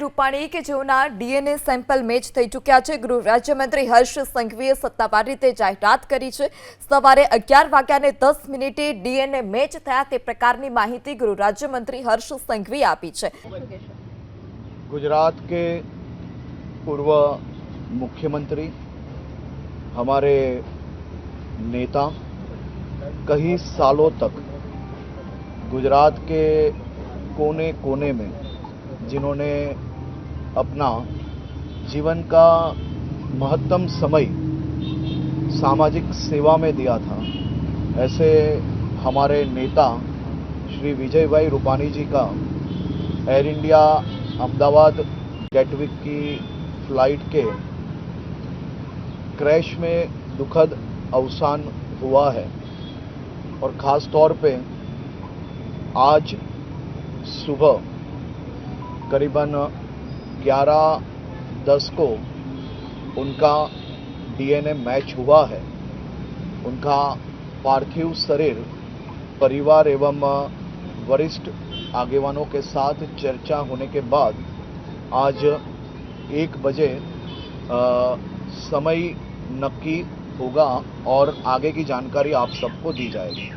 રૂપાણી કે જેઓના DNA sample match થઈ ચૂક્યા છે ગૃહ રાજ્યમંત્રી હર્ષ સંઘવીએ સત્તાવાર રીતે જાહેરાત કરી છે સવારે અગિયાર વાગ્યાને દસ મિનિટે ડીએનએ મેચ થયા તે પ્રકારની માહિતી ગૃહ રાજ્યમંત્રી હર્ષ સંઘવીએ આપી છે गुजरात के पूर्व मुख्यमंत्री हमारे नेता कई सालों तक गुजरात के कोने कोने में जिन्होंने अपना जीवन का महत्तम समय सामाजिक सेवा में दिया था। ऐसे हमारे नेता श्री विजय भाई रूपानी जी का एयर इंडिया अहमदाबाद गेटविक की फ़्लाइट के क्रैश में दुखद अवसान हुआ है और ख़ास तौर पे आज सुबह करीबन 11 दस को उनका डीएनए मैच हुआ है। उनका पार्थिव शरीर परिवार एवं वरिष्ठ आगेवानों के साथ चर्चा होने के बाद आज एक बजे अ, समय नक्की होगा और आगे की जानकारी आप सबको दी जाएगी।